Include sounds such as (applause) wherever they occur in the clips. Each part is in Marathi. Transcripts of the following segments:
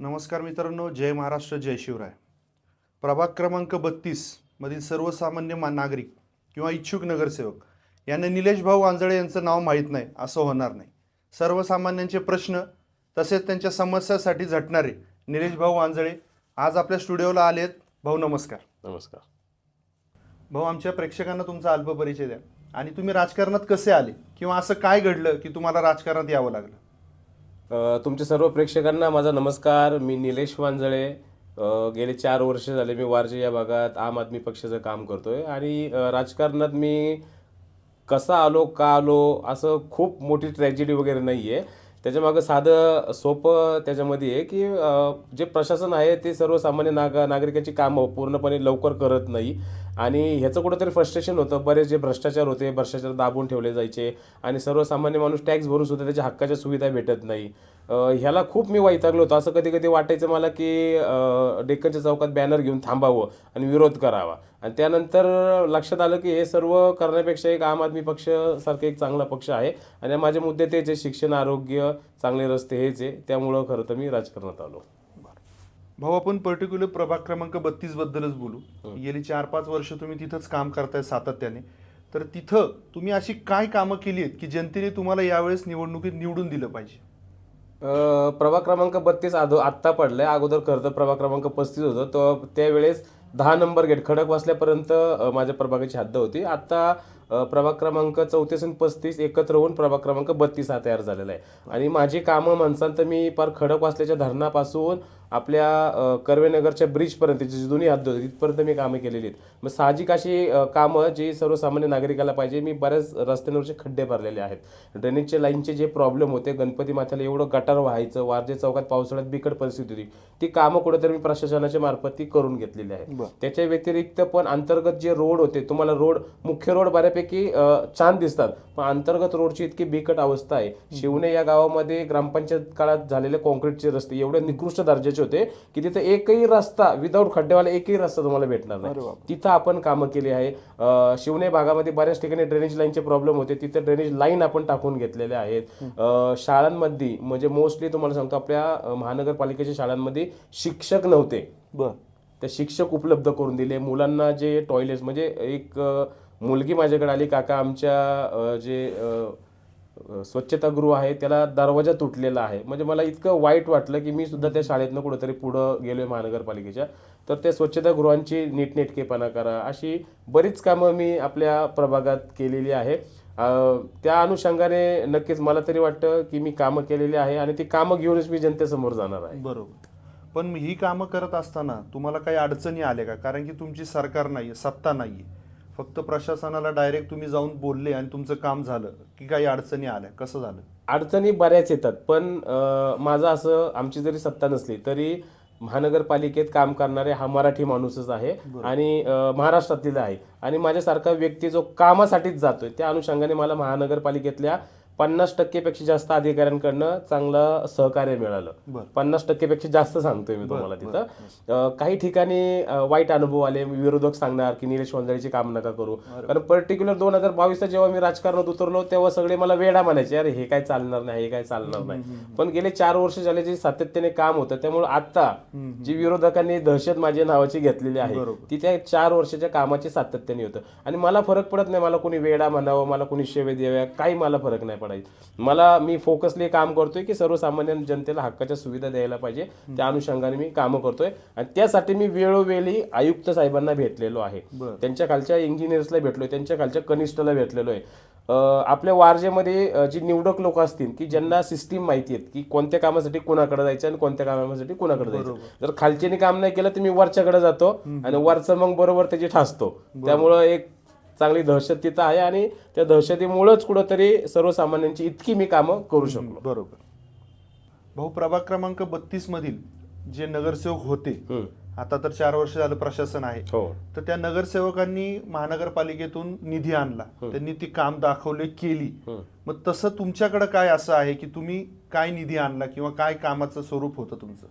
नमस्कार मित्रांनो जय महाराष्ट्र जय शिवराय. प्रभाग क्रमांक बत्तीस मधील सर्वसामान्य मा नागरिक किंवा इच्छुक नगरसेवक यांना निलेश भाऊ आंजळे यांचं नाव माहीत नाही असं होणार नाही. सर्वसामान्यांचे प्रश्न तसेच त्यांच्या समस्यासाठी झटणारे निलेश भाऊ आंजळे आज आपल्या स्टुडिओला आलेत. भाऊ नमस्कार. नमस्कार. भाऊ आमच्या प्रेक्षकांना तुमचा अल्प परिचय द्या. आणि तुम्ही राजकारणात कसे आले? किंवा असं काय घडलं की तुम्हाला राजकारणात यावं लागलं? तुमच्या सर्व प्रेक्षकांना माझा नमस्कार. मी निलेश वांजळे. गेले चार वर्ष झाले मी वारजे या भागात आम आदमी पक्षाचं काम करतोय आणि राजकारणात मी कसा आलो का आलो असं खूप मोठी ट्रॅजेडी वगैरे नाही आहे त्याच्यामागं साधं सोपं त्याच्यामध्ये आहे की जे प्रशासन आहे ते सर्वसामान्य नाग नागरिकांची कामं पूर्णपणे लवकर करत नाही. आणि ह्याचं कुठंतरी फ्रस्ट्रेशन होतं. बरेच जे भ्रष्टाचार होते भ्रष्टाचार दाबून ठेवले जायचे आणि सर्वसामान्य माणूस टॅक्स भरून सुद्धा त्याच्या हक्काच्या सुविधा भेटत नाही. ह्याला खूप मी वैतागलो होतो. असं कधी कधी वाटायचं मला की डेक्कनच्या चौकात बॅनर घेऊन थांबावं आणि विरोध करावा. आणि त्यानंतर लक्षात आलं की हे सर्व करण्यापेक्षा एक आम आदमी पक्षसारखं एक चांगला पक्ष आहे. आणि माझे मुद्दे तेच आहे. शिक्षण आरोग्य चांगले रस्ते हेच आहे. त्यामुळं खरं तर मी राजकारणात आलो. भाऊ आपण पर्टिक्युलर प्रभाग क्रमांक बत्तीस बद्दलच बोलू. गेली चार पाच वर्ष तुम्ही तिथंच काम करताय सातत्याने. तर तिथं तुम्ही अशी काय कामं केली आहेत की जनतेने तुम्हाला यावेळेस निवडणुकीत निवडून दिलं पाहिजे? प्रभाग क्रमांक बत्तीस आदो आत्ता पडलाय. अगोदर खरं तर प्रभाग क्रमांक पस्तीस होतं. तो त्यावेळेस दहा नंबर गेट खडक वाचल्यापर्यंत माझ्या प्रभागाची हद्द होती. आता अ, प्रभाग क्रमांक चौतीस आणि पस्तीस एकत्र होऊन प्रभाग क्रमांक बत्तीस हा तयार झालेला आहे. आणि माझी कामं म्हणसाल तर मी पार खडक वाचल्याच्या धरणापासून आपल्या कर्वेनगरच्या ब्रिजपर्यंत जी जुनी हद्द होती तिथपर्यंत मी कामं केलेली आहेत. मग साहजिक अशी कामं जी सर्वसामान्य नागरिकाला पाहिजे मी बऱ्याच रस्त्यांवरचे खड्डे भरलेले आहेत. ड्रेनेजचे लाईनचे जे प्रॉब्लेम होते गणपती माथ्याला एवढं गटार व्हायचं वारजे चौकात पावसाळ्यात बिकट परिस्थिती होती. ती कामं कुठेतरी मी प्रशासनाच्या मार्फत ती करून घेतलेली आहे. त्याच्या व्यतिरिक्त पण अंतर्गत जे रोड होते तुम्हाला रोड मुख्य रोड बऱ्यापैकी छान दिसतात. पण अंतर्गत रोडची इतकी बिकट अवस्था आहे. शिवणे या गावामध्ये ग्रामपंचायत काळात झालेले कॉन्क्रीटचे रस्ते एवढे निकृष्ट दर्जाचे होते की तिथे एकही रस्ता विदाऊट खड्डेवाला एकही रस्ता तुम्हाला भेटणार नाही. तिथं आपण कामं केली आहे. अ, शिवणे भागामध्ये बऱ्याच ठिकाणी ड्रेनेज लाईनचे प्रॉब्लेम होते. तिथे ड्रेनेज लाईन आपण टाकून घेतलेले आहेत. शाळांमध्ये म्हणजे मोस्टली तुम्हाला सांगतो आपल्या महानगरपालिकेच्या शाळांमध्ये शिक्षक नव्हते. बर. त्या शिक्षक उपलब्ध करून दिले. मुलांना जे टॉयलेट्स म्हणजे एक मुलगी माझ्याकडे आली काका आमच्या जे स्वच्छतागृह आहे त्याला दरवाजा तुटलेला आहे. म्हणजे मला इतकं वाईट वाटलं की मी सुद्धा त्या शाळेतनं कुठंतरी पुढं गेलोय महानगरपालिकेच्या. तर त्या स्वच्छतागृहांची नीटनेटकेपणा करा. अशी बरीच कामं मी आपल्या प्रभागात केलेली आहे. त्या अनुषंगाने नक्कीच मला तरी वाटतं की मी कामं केलेली आहे आणि ती कामं घेऊनच मी जनतेसमोर जाणार आहे. बरोबर. पण ही कामं करत असताना तुम्हाला काही अडचणी आल्या का? कारण की तुमची सरकार नाही सत्ता नाही फक्त प्रशासनाला डायरेक्ट तुम्ही जाऊन बोलले आणि तुमचं काम झालं की काही अडचणी आल्या कसं झालं? अडचणी बऱ्याच येतात पण माझं असं आमची जरी सत्ता नसली तरी महानगरपालिकेत काम करणारे हा मराठी माणूसच आहे आणि महाराष्ट्रातील आहे. आणि माझ्यासारखा व्यक्ती जो कामासाठीच जातोय त्या अनुषंगाने मला महानगरपालिकेतल्या पन्नास टक्केपेक्षा जास्त अधिकाऱ्यांकडनं चांगलं सहकार्य मिळालं. पन्नास टक्केपेक्षा जास्त सांगतोय मी तुम्हाला तिथं. काही ठिकाणी वाईट अनुभव आले विरोधक सांगणार की निलेश वंजाळीचे काम नका करू. कारण पर्टिक्युलर दोन हजार बावीसला जेव्हा मी राजकारणात उतरलो तेव्हा सगळे मला वेडा म्हणायचे अरे हे काय चालणार नाही हे काय चालणार नाही. पण गेले चार वर्ष झाले जे सातत्याने काम होतं त्यामुळे आता जी विरोधकांनी दहशत माझ्या नावाची घेतलेली आहे ती त्या चार वर्षाच्या कामाची सातत्याने होतं. आणि मला फरक पडत नाही मला कोणी वेडा म्हणावं मला कोणी शेवे द्याव्या काही मला फरक नाही पडायचं. मला मी फोकसली काम करतोय की सर्वसामान्य जनतेला हक्काच्या सुविधा द्यायला पाहिजे. त्या अनुषंगाने मी कामं करतोय. आणि त्यासाठी मी वेळोवेळी आयुक्त साहेबांना भेटलेलो आहे. त्यांच्या खालच्या इंजिनियर्सला भेटलोय त्यांच्या खालच्या कनिष्ठला भेटलेलो आहे आपल्या वारजेमध्ये जी निवडक लोक असतील की ज्यांना सिस्टीम माहिती आहेत की कोणत्या कामासाठी कुणाकडे जायचं आणि कोणत्या कामासाठी कुणाकडे जायचं. जर खालच्याने काम नाही केलं तर मी वरच्याकडे जातो आणि वरचं मग बरोबर त्याची ठासतो. त्यामुळं एक चांगली दहशत तिथं आहे आणि त्या दहशतीमुळंच कुठंतरी सर्वसामान्यांची इतकी मी कामं करू शकलो. बरोबर. भाऊ प्रभाग क्रमांक बत्तीस मधील जे नगरसेवक होते. आता तर चार वर्ष झालं प्रशासन आहे हो. तर त्या नगरसेवकांनी महानगरपालिकेतून निधी आणला. त्यांनी ती काम दाखवले केली. मग तसं तुमच्याकडे काय असं आहे की तुम्ही काय निधी आणला किंवा काय कामाचं स्वरूप होतं तुमचं?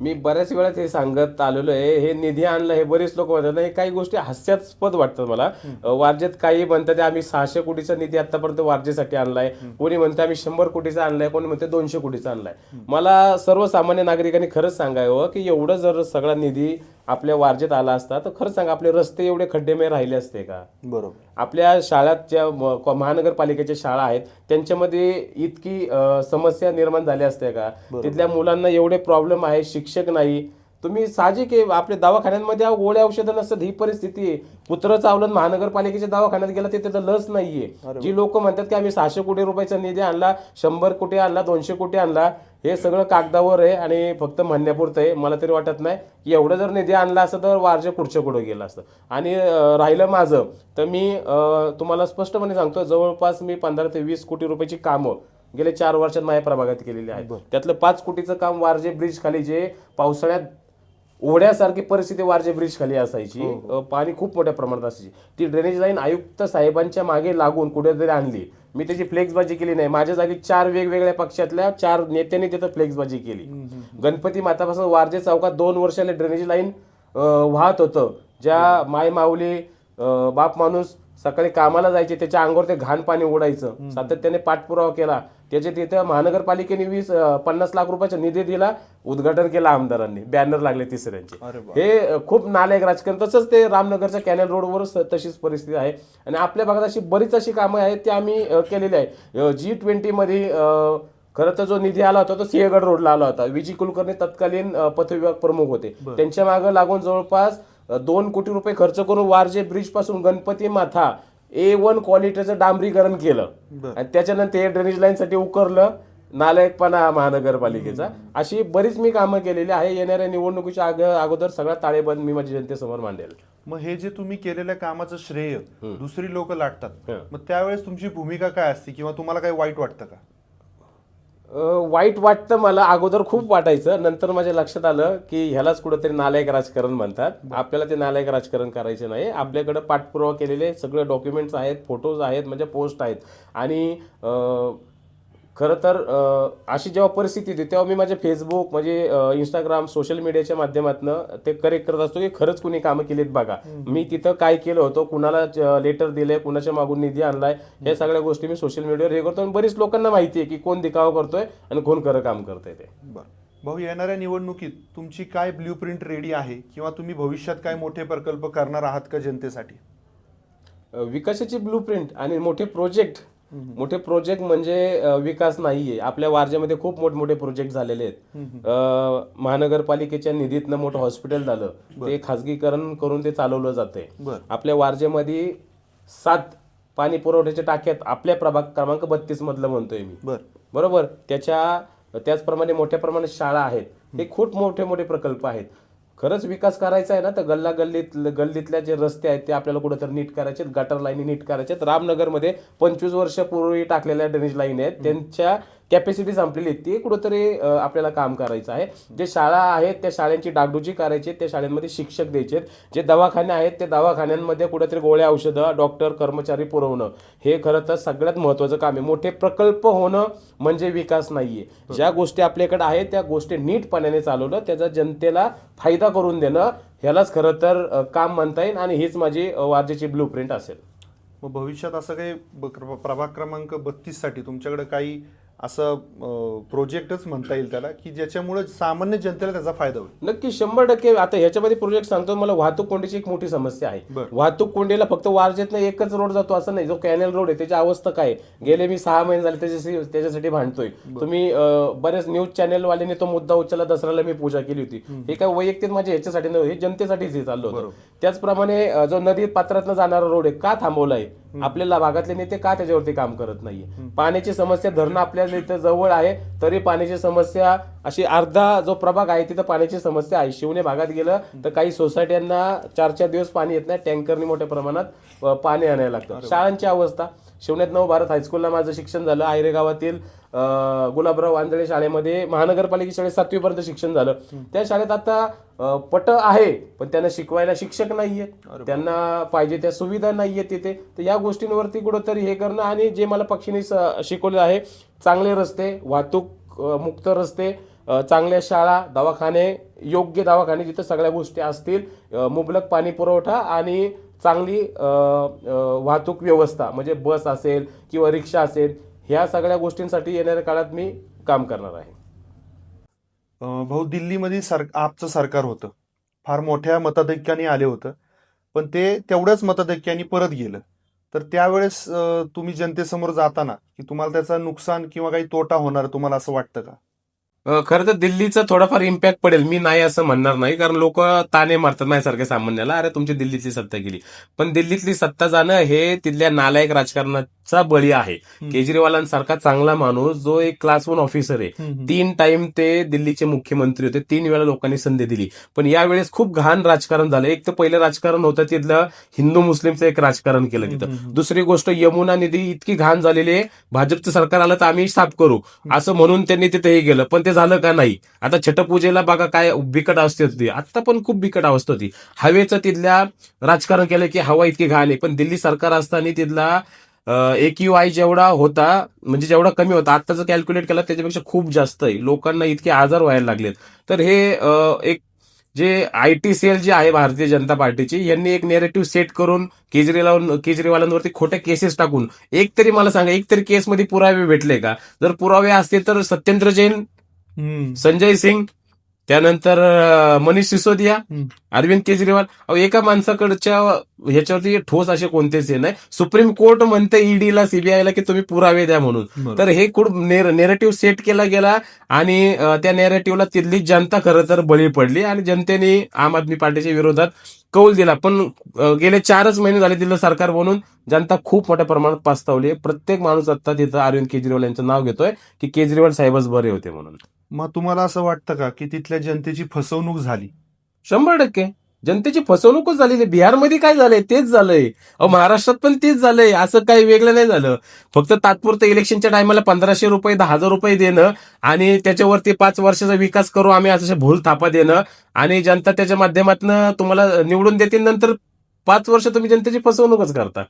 मी बऱ्याच वेळा ते सांगत आलेलो आहे हे निधी आणलं हे बरेच लोक म्हणतात नाही काही गोष्टी हास्यास्पद वाटतात मला. वारजेत काही म्हणतात आम्ही सहाशे कोटीचा निधी आतापर्यंत वारजेसाठी आणलाय. कोणी म्हणते आम्ही शंभर कोटीचा आणलाय. कोणी म्हणते दोनशे कोटीचा आणलाय. मला सर्वसामान्य नागरिकांनी खरंच सांगावं की एवढं जर सगळा निधी आपल्या वारजेत आला असता तर खरंच सांगा आपले रस्ते एवढे खड्डेमय राहिले असते का? बरोबर. आपल्या शाळात ज्या महानगरपालिकेच्या शाळा आहेत त्यांच्यामध्ये इतकी समस्या निर्माण झाल्या असत्या का? तिथल्या मुलांना एवढे प्रॉब्लेम आहे शिक्षक नाही. तुम्ही साहजिक आहे आपल्या दवाखान्यांमध्ये गोळ्या औषधं नसतात ही परिस्थिती आहे. कुत्र चावलं महानगरपालिकेच्या दवाखान्यात गेला तिथे तर लस नाहीये. जी लोक म्हणतात की आम्ही सहाशे कोटी रुपयाचा निधी आणला शंभर कोटी आणला दोनशे कोटी आणला हे सगळं कागदावर आहे आणि फक्त म्हणण्यापुरतं आहे. मला तरी वाटत नाही की एवढं जर निधी आणला असतं तर वारजे पुढच्या पुढे गेलं असतं. आणि राहिलं माझं तर मी तुम्हाला स्पष्टपणे सांगतो जवळपास मी पंधरा ते वीस कोटी रुपयाची कामं गेले चार वर्षात माझ्या प्रभागात केलेली आहेत. त्यातलं पाच कोटीचं काम वारजे ब्रिज खाली जे पावसाळ्यात ओढ्यासारखी परिस्थिती वारजे ब्रिज खाली असायची अ, पाणी खूप मोठ्या प्रमाणात असायची. ती ड्रेनेज लाईन आयुक्त साहेबांच्या मागे लागून कुठेतरी आणली. मी त्याची फ्लेक्सबाजी केली नाही. माझ्या जागी चार वेगवेगळ्या पक्षातल्या चार नेत्यांनी तिथं फ्लेक्सबाजी केली. गणपती मातापासून वारजे चौकात दोन वर्षाला ड्रेनेज लाईन वाहत होतं. ज्या माय माऊली बाप माणूस सकाळी कामाला जायचे त्याच्या अंगावर ते घाण पाणी ओढायचं. सातत्याने पाठपुरावा केला. त्याच्या तिथं महानगरपालिकेने वीस पन्नास लाख रुपयाचा निधी दिला उद्घाटन केलं आमदारांनी. बॅनर लागले तिसऱ्यांचे. हे खूप नालायक राजकारण. तसंच ते रामनगरच्या कॅनल रोडवर तशीच परिस्थिती आहे. आणि आपल्या भागात अशी बरीच अशी कामं आहेत ती आम्ही केलेली आहे. जी ट्वेंटी मध्ये अ, खरं तर जो निधी आला होता तो सिंहगड रोडला आला होता. विजी कुलकर्णी तत्कालीन पथविभाग प्रमुख होते. त्यांच्या मागे लागून जवळपास दोन कोटी रुपये खर्च करून वारजे ब्रिजपासून गणपती माथा ए वन क्वालिटीचं डांबरीकरण केलं. आणि त्याच्यानंतर हे ड्रेनेज लाईन साठी उकरलं नालायकपणा महानगरपालिकेचा. अशी बरीच मी कामं केलेली आहे. येणाऱ्या निवडणुकीच्या अग- अगोदर सगळा ताळेबंद मी माझ्या जनतेसमोर मांडेल. मग हे जे तुम्ही केलेल्या कामाचं श्रेय दुसरी लोक लाटतात. मग त्यावेळेस तुमची भूमिका काय असते किंवा तुम्हाला काही वाईट वाटतं का? वाईट वाटतं मला अगोदर खूप वाटायचं. नंतर माझ्या लक्षात आलं की ह्यालाच कुठंतरी नालायक राजकारण म्हणतात. आपल्याला ते नालायक राजकारण करायचे नाही. आपल्याकडे पाठपुरावा केलेले सगळे डॉक्युमेंट्स आहेत फोटोज आहेत म्हणजे पोस्ट आहेत. आणि खरं तर अशी जेव्हा परिस्थिती होती तेव्हा मी माझे फेसबुक म्हणजे इंस्टाग्राम सोशल मीडियाच्या माध्यमातून ते करेक्ट करत असतो की खरंच कुणी कामं केलीत बघा. मी तिथं काय केलं होतं कुणाला लेटर दिले कुणाच्या मागून निधी आणलाय हे सगळ्या गोष्टी मी सोशल मीडियावर हे करतो. आणि बरीच लोकांना माहिती आहे की कोण दिखावा करतोय आणि कोण खरं काम करतंय ते. बरं. भाऊ येणाऱ्या निवडणुकीत तुमची काय ब्ल्यू प्रिंट रेडी आहे? किंवा तुम्ही भविष्यात काय मोठे प्रकल्प करणार आहात का जनतेसाठी? विकासाची ब्लूप्रिंट आणि मोठे प्रोजेक्ट मोठे प्रोजेक्ट म्हणजे विकास नाहीये. आपल्या वारजेमध्ये खूप मोठमोठे प्रोजेक्ट झालेले आहेत. महानगरपालिकेच्या निधीतनं मोठं हॉस्पिटल झालं. ते खाजगीकरण करून ते चालवलं जाते. आपल्या वारजेमध्ये सात पाणी पुरवठ्याच्या टाक्यात आपल्या प्रभाग क्रमांक बत्तीस मधलं म्हणतोय मी. बर. बरोबर? त्याच्या त्याचप्रमाणे मोठ्या प्रमाणात शाळा आहेत. हे खूप मोठे मोठे प्रकल्प आहेत. खरंच विकास करायचा आहे ना तर गल्ला गल्लीत गल्लीतल्या जे रस्ते आहेत ते आपल्याला कुठेतरी नीट करायचे गटर लाईनी नीट करायचे रामनगरमध्ये पंचवीस वर्षापूर्वी टाकलेल्या ड्रेनेज लाईन आहेत. त्यांच्या कॅपॅसिटी संपलेली आहे. ती कुठंतरी आपल्याला काम करायचं आहे. जे शाळा आहेत त्या शाळांची डागडुजी करायची त्या शाळांमध्ये शिक्षक द्यायचे जे दवाखाने आहेत त्या दवाखान्यांमध्ये कुठेतरी गोळ्या औषधं डॉक्टर कर्मचारी पुरवणं हे खरं तर सगळ्यात महत्त्वाचं काम आहे. मोठे प्रकल्प होणं म्हणजे विकास नाहीये. ज्या गोष्टी आपल्याकडे आहेत त्या गोष्टी नीटपणाने चालवणं त्याचा जनतेला फायदा करून देणं ह्यालाच खरं तर काम म्हणता येईल आणि हीच माझी वाजेची वारजेची ब्लू प्रिंट असेल. मग भविष्यात असं काही ब- प्रभाग क्रमांक बत्तीससाठी तुमच्याकडे काही असं प्रोजेक्टच म्हणता येईल त्याला की ज्याच्यामुळे सामान्य जनतेला त्याचा फायदा होईल. नक्की शंभर टक्के आता ह्याच्यामध्ये प्रोजेक्ट सांगतो मला वाहतूक कोंडीची एक मोठी समस्या आहे. वाहतूक कोंडीला फक्त वारजेतनं एकच रोड जातो असं नाही. जो कॅनल रोड आहे त्याची अवस्था काय? गेले मी सहा महिने झाले त्याच्यासाठी त्याच्यासाठी भांडतोय. तुम्ही बरेच न्यूज चॅनल वाल्यांनी तो मुद्दा उचलला दसऱ्याला मी पूजा केली होती. हे काय वैयक्तिक माझ्या ह्याच्यासाठी नव्हे हे जनतेसाठीच हे चाललं होतं. त्याचप्रमाणे जो नदी पात्रातनं जाणारा रोड आहे का थांबवलाय? आपल्याला भागातले नेते का त्याच्यावरती काम करत नाहीये? पाण्याची समस्या धरणं आपल्याला इथं जवळ आहे तरी पाण्याची समस्या अशी अर्धा जो प्रभाग आहे तिथं पाण्याची समस्या आहे. शिवणे भागात गेलं तर काही सोसायट्यांना चार चार दिवस पाणी येत नाही टँकरनी मोठ्या प्रमाणात पाणी आणायला लागतं. शाळांची अवस्था. शिवण्यात नव भारत हायस्कूलला माझं शिक्षण झालं. आयरे गावातील गुलाबराव आंधळे शाळेमध्ये महानगरपालिका शाळेत सातवी पर्यंत शिक्षण झालं. त्या शाळेत आता पट आहे पण त्यांना शिकवायला शिक्षक नाहीये त्यांना पाहिजे त्या सुविधा नाहीये तिथे. तर या गोष्टींवरती कुठंतरी हे करणं आणि जे मला पक्षीने शिकवलं आहे चांगले रस्ते वाहतूक मुक्त रस्ते चांगल्या शाळा दवाखाने योग्य दवाखाने जिथं सगळ्या गोष्टी असतील मुबलक पाणी पुरवठा आणि चांगली वाहतूक व्यवस्था म्हणजे बस असेल किंवा रिक्षा असेल ह्या सगळ्या गोष्टींसाठी येणाऱ्या काळात मी काम करणार आहे. भाऊ दिल्लीमध्ये सर आपचं सरकार होतं. फार मोठ्या मताधिक्याने आले होतं. पण ते तेवढ्याच मताधिक्याने परत गेलं. तर त्यावेळेस तुम्ही जनतेसमोर जाताना की तुम्हाला त्याचा नुकसान किंवा काही तोटा होणार तुम्हाला असं वाटतं का? खरं तर दिल्लीचा थोडाफार इम्पॅक्ट पडेल. मी नाही असं म्हणणार नाही कारण लोक ताने मारतात माझ्यासारख्या सामान्याला. अरे तुमची दिल्लीतली सत्ता गेली. पण दिल्लीतली सत्ता जाणं हे तिथल्या नालायक राजकारणात राजकारणाचा बळी आहे. केजरीवालांसारखा चांगला माणूस जो एक क्लास वन ऑफिसर आहे. तीन टाइम ते दिल्लीचे मुख्यमंत्री होते. तीन वेळा लोकांनी संधी दिली. पण यावेळेस खूप घाण राजकारण झालं. एक तर पहिलं राजकारण होतं तिथलं हिंदू मुस्लिमचं एक राजकारण केलं तिथं. दुसरी गोष्ट यमुना नदी इतकी घाण झालेली आहे. भाजपचं सरकार आलं तर आम्ही साफ करू. असं म्हणून त्यांनी तिथे हे गेलं पण ते झालं का नाही? आता छटपूजेला बघा काय बिकट अवस्था होती. आता पण खूप बिकट अवस्था होती. हवेचं तिथल्या राजकारण केलं की हवा इतकी घाण आहे. पण दिल्ली सरकार असताना तिथला एक यू आय जेवढा होता म्हणजे जेवढा कमी होता आत्ताचं कॅल्क्युलेट केला त्याच्यापेक्षा खूप जास्त आहे. लोकांना इतके आजार व्हायला लागलेत. तर हे एक जे आय टी सेल जे आहे भारतीय जनता पार्टीची यांनी एक नेरेटिव्ह सेट करून केजरीवाल केजरीवालांवरती खोट्या केसेस टाकून एक तरी मला सांगा एक तरी केसमध्ये पुरावे भेटले का? जर पुरावे असतील तर सत्येंद्र जैन. संजय सिंग त्यानंतर मनीष सिसोदिया. अरविंद केजरीवाल. अहो एका माणसाकडच्या ह्याच्यावरती ठोस असे कोणतेच हे नाही. सुप्रीम कोर्ट म्हणते ईडीला सीबीआयला की तुम्ही पुरावे द्या म्हणून. तर हे खूप नेरेटिव्ह सेट केला गेला आणि त्या नेरेटिव्हला तिथली जनता खरं तर बळी पडली आणि जनतेने आम आदमी पार्टीच्या विरोधात कौल दिला. पण गेले चारच महिने झाले तिथलं सरकार बनून जनता खूप मोठ्या प्रमाणात पास्तावली प्रत्येक माणूस आता तिथं अरविंद केजरीवाल यांचं नाव घेतोय की केजरीवाल साहेबच बरे होते म्हणून. मग तुम्हाला असं वाटतं का की तिथल्या जनतेची फसवणूक झाली? शंभर टक्के. जनतेची फसवणूकच झालेली. आहे. बिहारमध्ये काय झालंय? तेच झालंय. अहो महाराष्ट्रात पण तेच झालंय. असं काही वेगळं नाही झालं. फक्त तात्पुरतं इलेक्शनच्या टायमाला पंधराशे रुपये दहा हजार रुपये देणं आणि त्याच्यावरती पाच वर्षाचा विकास करू आम्ही असं भूल थापा देणं आणि जनता त्याच्या माध्यमातून तुम्हाला निवडून देतील नंतर पाच वर्ष तुम्ही जनतेची फसवणूकच करता.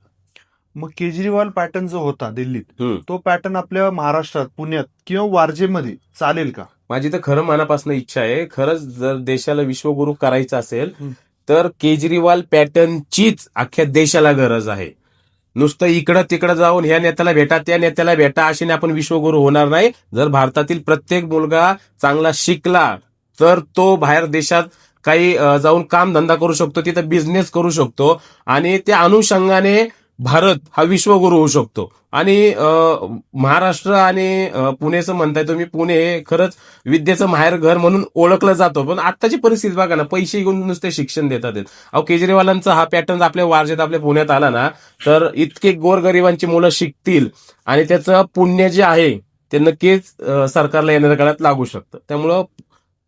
मग केजरीवाल पॅटर्न जो होता दिल्लीत हम्म. तो पॅटर्न आपल्या महाराष्ट्रात पुण्यात किंवा वारजेमध्ये चालेल का? माझी तर खरं मनापासून इच्छा आहे. खरंच जर देशाला विश्वगुरु करायचं असेल हं. तर केजरीवाल पॅटर्नचीच अख्ख्या देशाला गरज आहे. नुसतं इकडं तिकडं जाऊन ह्या नेत्याला भेटा त्या नेत्याला भेटा अशाने आपण विश्वगुरु होणार नाही. जर भारतातील प्रत्येक मुलगा चांगला शिकला तर तो बाहेर देशात काही अं, जाऊन काम धंदा करू शकतो तिथं बिझनेस करू शकतो. आणि त्या अनुषंगाने भारत हा विश्वगुरु होऊ शकतो. आणि महाराष्ट्र आणि पुणेचं म्हणताय तुम्ही पुणे हे खरंच विद्येचं माहेर घर म्हणून ओळखलं जातो. पण आत्ताची परिस्थिती बघा ना पैसे घेऊन नुसते शिक्षण देतात अहो केजरीवालांचा हा पॅटर्न आपल्या वारजेत आपल्या पुण्यात आला ना तर इतके गोरगरिबांची मुलं शिकतील आणि त्याचं पुण्य जे आहे ते नक्कीच सरकारला येणाऱ्या काळात लागू शकतं. त्यामुळं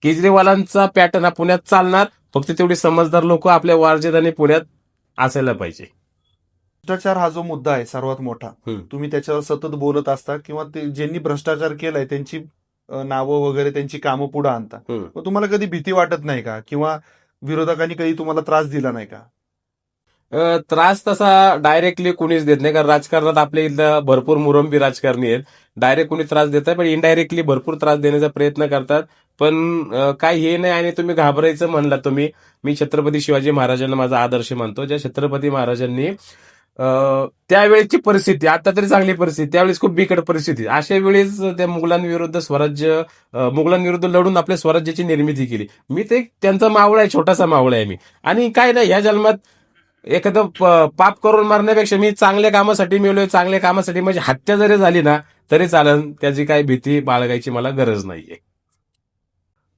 केजरीवालांचा पॅटर्न हा पुण्यात चालणार. फक्त तेवढी समजदार लोक आपल्या वारजेत आणि पुण्यात असायला पाहिजे. भ्रष्टाचार हा जो मुद्दा आहे सर्वात मोठा. तुम्ही त्याच्यावर सतत बोलत असता किंवा ते ज्यांनी भ्रष्टाचार केलाय त्यांची नावं वगैरे त्यांची कामं पुढे आणता. मग तुम्हाला कधी भीती वाटत नाही का? किंवा विरोधकांनी कधी तुम्हाला त्रास दिला नाही का? त्रास तसा डायरेक्टली कुणीच देत नाही कारण राजकारणात आपल्या इथं भरपूर मुरंबी राजकारणी आहेत. डायरेक्ट कुणी त्रास देत पण इनडायरेक्टली भरपूर त्रास देण्याचा प्रयत्न करतात. पण काय हे नाही आणि तुम्ही घाबरायचं म्हणला तुम्ही. मी छत्रपती शिवाजी महाराजांना माझा आदर्श मानतो. ज्या छत्रपती महाराजांनी त्यावेळेची परिस्थिती आता तरी चांगली परिस्थिती त्यावेळेस खूप बिकट परिस्थिती. अशा वेळेस त्या मुघलांविरुद्ध स्वराज्य मुघलांविरुद्ध लढून आपल्या स्वराज्याची निर्मिती केली. मी ते त्यांचा मावळा आहे छोटासा मावळा आहे मी. आणि काय नाही ह्या जन्मात एखादं पाप करून मारण्यापेक्षा मी चांगल्या कामासाठी मिळलोय चांगल्या कामासाठी म्हणजे हत्या जरी झाली ना तरी चालन त्याची काही भीती बाळगायची मला गरज नाहीये.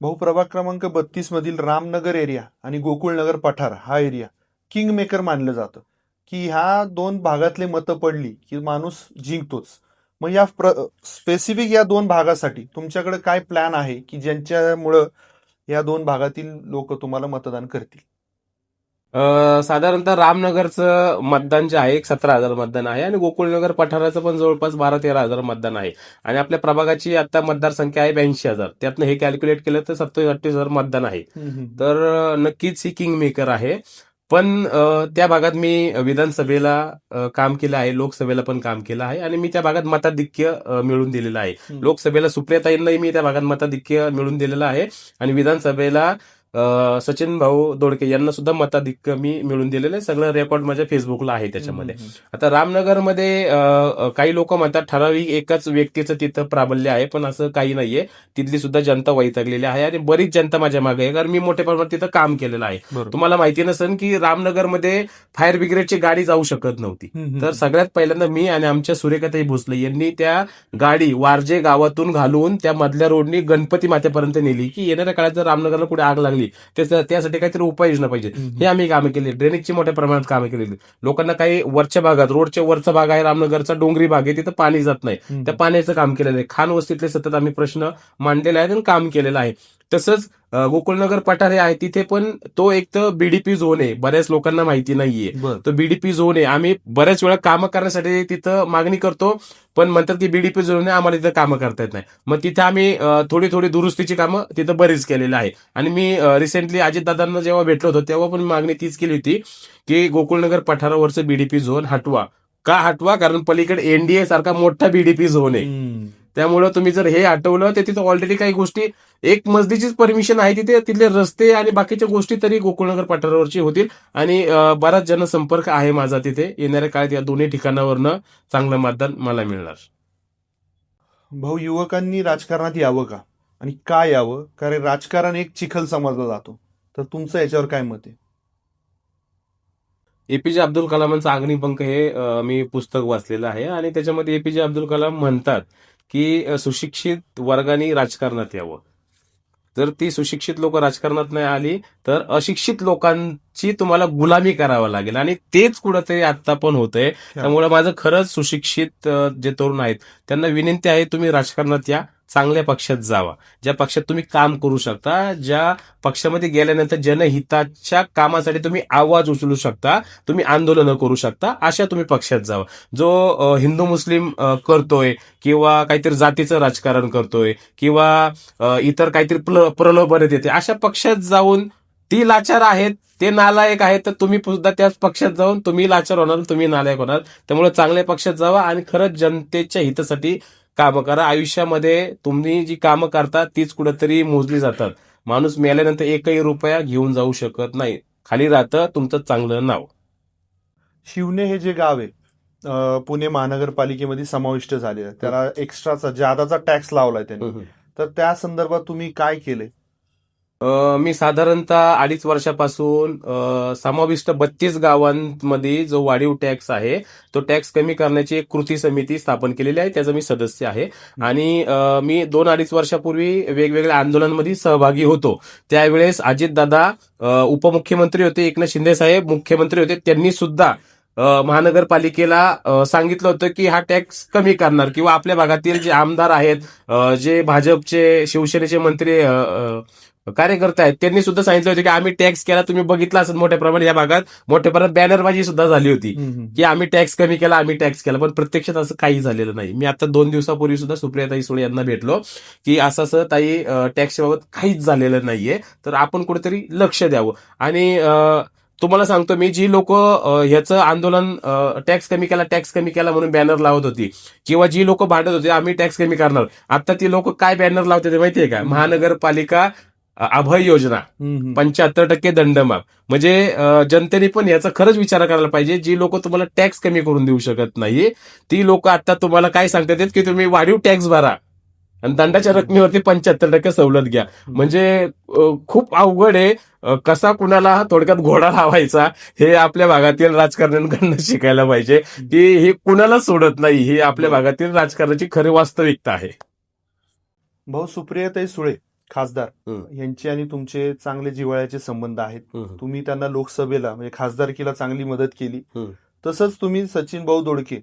भाऊ प्रभाग क्रमांक बत्तीस मधील रामनगर एरिया आणि गोकुळनगर पठार हा एरिया किंग मेकर मानलं जातं. की ह्या दोन भागातले मतं पडली की माणूस जिंकतोच. मग या स्पेसिफिक या दोन भागासाठी तुमच्याकडे काय प्लॅन आहे की ज्यांच्यामुळं या दोन भागातील लोक तुम्हाला मतदान करतील? साधारणतः रामनगरचं मतदान जे आहे एक सतरा हजार मतदान आहे आणि गोकुळनगर पठाराचं पण जवळपास बारा तेरा हजार मतदान आहे. आणि आपल्या प्रभागाची आता मतदारसंख्या आहे ब्याऐंशी हजार. त्यातनं हे कॅल्क्युलेट केलं तर सत्तावीस अठ्ठावीस हजार मतदान आहे. तर नक्कीच ही किंग मेकर आहे. पण त्या भागात मी विधानसभेला काम केलं आहे लोकसभेला पण काम केलं आहे आणि मी त्या भागात मताधिक्य अ, मिळवून दिलेलं आहे. लोकसभेला सुप्रियाताईंनाही मी त्या भागात मताधिक्य मिळवून दिलेलं आहे आणि विधानसभेला सचिन भाऊ दोडके यांना सुद्धा मताधिक्य मी मिळवून दिलेलं सगळं रेकॉर्ड माझ्या फेसबुकला आहे त्याच्यामध्ये. आता रामनगरमध्ये काही लोक म्हणतात ठराविक एकाच व्यक्तीचं तिथं प्राबल्य आहे पण असं काही नाहीये. तिथली सुद्धा जनता वैतागलेली आहे आणि बरीच जनता माझ्या मागे आहे कारण मी मोठ्या प्रमाणात तिथं काम केलेलं आहे. तुम्हाला माहिती नसेल की रामनगरमध्ये फायर ब्रिगेडची गाडी जाऊ शकत नव्हती. तर सगळ्यात पहिल्यांदा मी आणि आमच्या सूर्यकाताई भोसले यांनी त्या गाडी वारजे गावातून घालून त्या मधल्या रोडनी गणपती मातेपर्यंत नेली की येणाऱ्या काळात जर रामनगरला कुठे आग लागली त्याच्या- त्यासाठी काहीतरी उपाययोजना पाहिजे. हे आम्ही कामं केली. ड्रेनेजची मोठ्या प्रमाणात कामं केलेली. लोकांना काही वरच्या भागात रोडच्या वरचा भाग आहे रामनगरचा डोंगरी भाग आहे तिथं पाणी जात नाही. त्या पाण्याचं काम केलेलं आहे. खान वस्तीतले सतत आम्ही प्रश्न मांडलेले आहेत आणि काम केलेलं आहे. तसंच गोकुळनगर पठारे आहे तिथे पण तो एक तर बीडीपी झोन आहे. बऱ्याच लोकांना माहिती नाहीये. तो बीडीपी झोन आहे. आम्ही बऱ्याच वेळा कामं करण्यासाठी तिथं मागणी करतो पण म्हणतात की बीडीपी झोन आहे आम्हाला तिथं कामं करता येत नाही. मग तिथे आम्ही थोडी थोडी दुरुस्तीची कामं तिथं बरीच केलेली आहे. आणि मी रिसेंटली अजितदादांना जेव्हा भेटलो होतो तेव्हा पण मागणी तीच केली होती की गोकुळनगर पठारावरचं बीडीपी झोन हटवा. का हटवा? कारण पलीकडे एनडीए सारखा मोठा बीडीपी झोन आहे. त्यामुळं तुम्ही जर हे हटवलं तर तिथं ऑलरेडी काही गोष्टी एक मजलीचीच परमिशन आहे तिथे तिथले रस्ते आणि बाकीच्या गोष्टी तरी गोकुळनगर पठारावरची होतील. आणि बराच जनसंपर्क आहे माझा तिथे. येणाऱ्या काळात या दोन्ही ठिकाणावरनं चांगलं मतदान मला मिळणार. भाऊ युवकांनी राजकारणात यावं का? आणि का यावं? कारण राजकारण एक चिखल समजला जातो. तर तुमचं याच्यावर काय मत आहे? एपीजे अब्दुल कलामांचं अग्निपंख हे मी पुस्तक वाचलेलं आहे. आणि त्याच्यामध्ये एपीजे अब्दुल कलाम म्हणतात की सुशिक्षित वर्गाने राजकारणात यावं. जर ती सुशिक्षित लोक राजकारणात नाही आली तर अशिक्षित लोकांची तुम्हाला गुलामी करावं लागेल. आणि तेच कुठंतरी आता पण होतंय. त्यामुळे माझं खरंच सुशिक्षित जे तरुण आहेत त्यांना विनंती आहे तुम्ही राजकारणात या. चांगल्या पक्षात जावा. ज्या पक्षात तुम्ही काम करू शकता ज्या पक्षामध्ये गेल्यानंतर जनहिताच्या कामासाठी तुम्ही आवाज उचलू शकता तुम्ही आंदोलनं करू शकता अशा तुम्ही पक्षात जावा. जो हिंदू मुस्लिम करतोय किंवा काहीतरी जातीचं राजकारण करतोय किंवा इतर काहीतरी प्र- प्रलोभन देते अशा पक्षात जाऊन ती लाचार आहेत ते नालायक आहेत तर तुम्ही सुद्धा त्याच पक्षात जाऊन तुम्ही लाचार होणार तुम्ही नालायक होणार. त्यामुळे चांगल्या पक्षात जावा आणि खरंच जनतेच्या हितासाठी कामं करा. आयुष्यामध्ये तुम्ही जी कामं करता तीच कुठेतरी मोजली जातात. माणूस मेल्यानंतर एकही रुपया घेऊन जाऊ शकत नाही. खाली राहतं तुमचं चांगलं नाव. शिवणे हे जे गाव आहे पुणे महानगरपालिकेमध्ये समाविष्ट झालेलं आहे. त्याला एक्स्ट्राचा जादाचा टॅक्स लावलाय त्यांनी. तर त्या संदर्भात तुम्ही काय केले मी साधारणतः अडीच वर्षापासून समाविष्ट बत्तीस गावांमध्ये जो वाढीव टॅक्स आहे तो टॅक्स कमी करण्याची एक कृती समिती स्थापन केलेली आहे त्याचा मी सदस्य आहे. आणि मी दोन अडीच वर्षापूर्वी वेगवेगळ्या आंदोलनांमध्ये सहभागी होतो. त्यावेळेस अजितदादा उपमुख्यमंत्री होते एकनाथ शिंदे साहेब मुख्यमंत्री होते त्यांनी सुद्धा महानगरपालिकेला सांगितलं होतं की हा टॅक्स कमी करणार किंवा आपल्या भागातील जे आमदार आहेत जे भाजपचे शिवसेनेचे मंत्री कार्यकर्ते आहेत. त्यांनी सुद्धा सांगितलं होतं की आम्ही टॅक्स केला तुम्ही बघितला असेल मोठ्या प्रमाणात या भागात. मोठ्या प्रमाणात बॅनरबाजी सुद्धा झाली होती. की आम्ही टॅक्स कमी केला आम्ही टॅक्स केला. पण प्रत्यक्षात असं काही झालेलं नाही. मी आता दोन दिवसापूर्वी सुद्धा सुप्रियाताई सुळे यांना भेटलो की असं असं ताई टॅक्सच्या बाबत काहीच झालेलं नाहीये. तर आपण कुठेतरी लक्ष द्यावं. आणि तुम्हाला सांगतो मी जी लोक ह्याचं आंदोलन टॅक्स कमी केला टॅक्स कमी केला म्हणून बॅनर लावत होती किंवा जी लोक भांडत होती आम्ही टॅक्स कमी करणार. आता ती लोक काय बॅनर लावते ते माहितीये का? महानगरपालिका अभय योजना. पंच्याहत्तर टक्के दंडमाप म्हणजे जनतेने पण याचा खरंच विचार करायला पाहिजे. जी लोक तुम्हाला टॅक्स कमी करून देऊ शकत नाही ती लोक आता तुम्हाला काय सांगतात की तुम्ही वाढीव टॅक्स भरा. आणि दंडाच्या रकमेवरती पंच्याहत्तर टक्के सवलत घ्या. म्हणजे खूप अवघड आहे. कसा कुणाला थोडक्यात घोडा लावायचा हे आपल्या भागातील राजकारण्यांकडनं शिकायला पाहिजे. की हे कुणाला सोडत नाही ही आपल्या भागातील राजकारणाची खरी वास्तविकता आहे. भाऊ सुप्रियाताई सुळे खासदार. यांचे आणि तुमचे चांगले जिव्हाळ्याचे संबंध आहेत तुम्ही त्यांना लोकसभेला म्हणजे खासदारकीला चांगली मदत केली. तसंच तुम्ही सचिन भाऊ दोडके.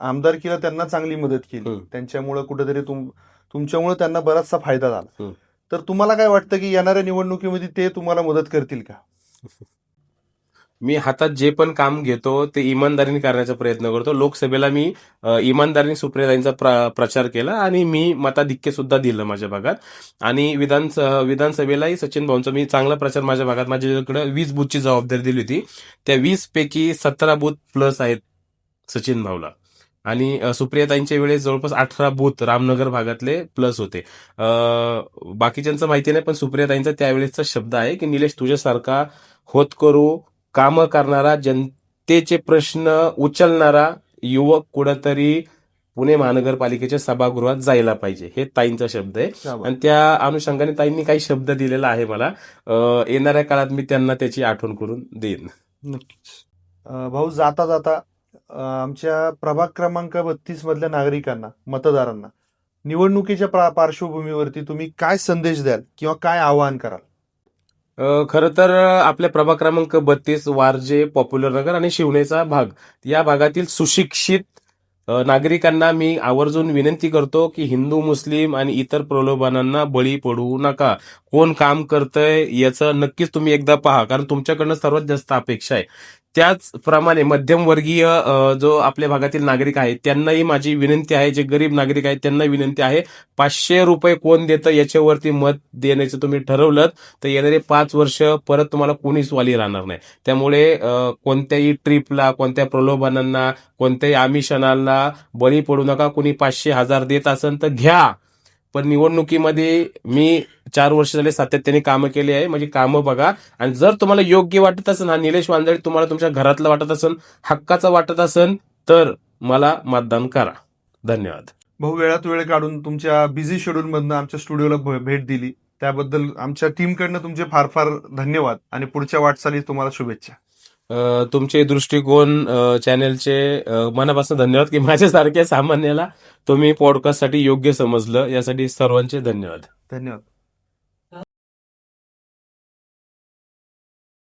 आमदारकीला त्यांना चांगली मदत केली. त्यांच्यामुळे कुठेतरी तुम तुमच्यामुळे त्यांना बराचसा फायदा झाला. तर तुम्हाला काय वाटतं की येणाऱ्या निवडणुकीमध्ये ते तुम्हाला मदत करतील का (laughs) मी हातात जे पण काम घेतो ते इमानदारीने करण्याचा प्रयत्न करतो. लोकसभेला मी इमानदारीने सुप्रियाताईंचा प्र- प्रचार केला आणि मी मताधिक्य सुद्धा दिलं माझ्या भागात. आणि विधान विधानसभेलाही सचिन भाऊंचा मी चांगला प्रचार माझ्या भागात माझ्याकडे वीस बूथची जबाबदारी दिली होती. त्या वीस पैकी सतरा बूथ प्लस आहेत सचिन भाऊला. आणि सुप्रियाताईंच्या वेळेस जवळपास अठरा बूथ रामनगर भागातले प्लस होते. बाकीच्यांचं माहिती नाही पण सुप्रियाताईंचा त्यावेळेसचा शब्द आहे की निलेश तुझ्यासारखा होत करू कामं करणारा जनतेचे प्रश्न उचलणारा युवक कुठंतरी पुणे महानगरपालिकेच्या सभागृहात जायला पाहिजे. हे ताईंचा शब्द आहे. आणि त्या अनुषंगाने ताईंनी काही शब्द दिलेला आहे मला. येणाऱ्या काळात मी त्यांना त्याची आठवण करून देईन. नक्कीच. भाऊ जाता जाता आमच्या प्रभाग क्रमांक बत्तीस मधल्या नागरिकांना मतदारांना निवडणुकीच्या प्रा- पार्श्वभूमीवरती तुम्ही काय संदेश द्याल किंवा काय आवाहन कराल? खरं तर आपल्या प्रभाग क्रमांक बत्तीस वारजे पॉप्युलर नगर आणि शिवनेचा भाग. या भागातील सुशिक्षित नागरिकांना मी आवर्जून विनंती करतो की हिंदू मुस्लिम आणि इतर प्रलोभनांना बळी पडू नका. कोण काम करतंय याचं नक्कीच तुम्ही एकदा पहा कारण तुमच्याकडनं सर्वात जास्त अपेक्षा आहे. त्याचप्रमाणे मध्यमवर्गीय जो आपल्या भागातील नागरिक आहेत त्यांनाही माझी विनंती आहे जे गरीब नागरिक आहेत त्यांना विनंती आहे पाचशे रुपये कोण देतं याच्यावरती मत देण्याचं तुम्ही ठरवलं तर येणारे पाच वर्ष परत तुम्हाला कोणीच वाली राहणार नाही. त्यामुळे कोणत्याही ट्रिपला कोणत्या प्रलोभनांना कोणत्याही आमिषणाला बळी पडू नका. कोणी पाचशे हजार देत असेल तर घ्या. पण निवडणुकीमध्ये मी चार वर्ष झाले सातत्याने कामं केली आहे. म्हणजे कामं बघा. आणि जर तुम्हाला योग्य वाटत असेल हा निलेश वांजळे तुम्हाला तुमच्या घरातलं वाटत असेल हक्काचं वाटत असेल तर मला मतदान करा. धन्यवाद. भाऊ वेळात वेळ काढून तुमच्या बिझी शेड्यूलमधनं आमच्या स्टुडिओला भेट दिली. त्याबद्दल आमच्या टीमकडनं तुमचे फार फार धन्यवाद. आणि पुढच्या वाटचाली तुम्हाला शुभेच्छा. तुमचे दृष्टिकोन चॅनेलचे मनापासून धन्यवाद की माझ्यासारख्या सामान्याला तुम्ही पॉडकास्टसाठी योग्य समजलं. यासाठी सर्वांचे धन्यवाद. धन्यवाद.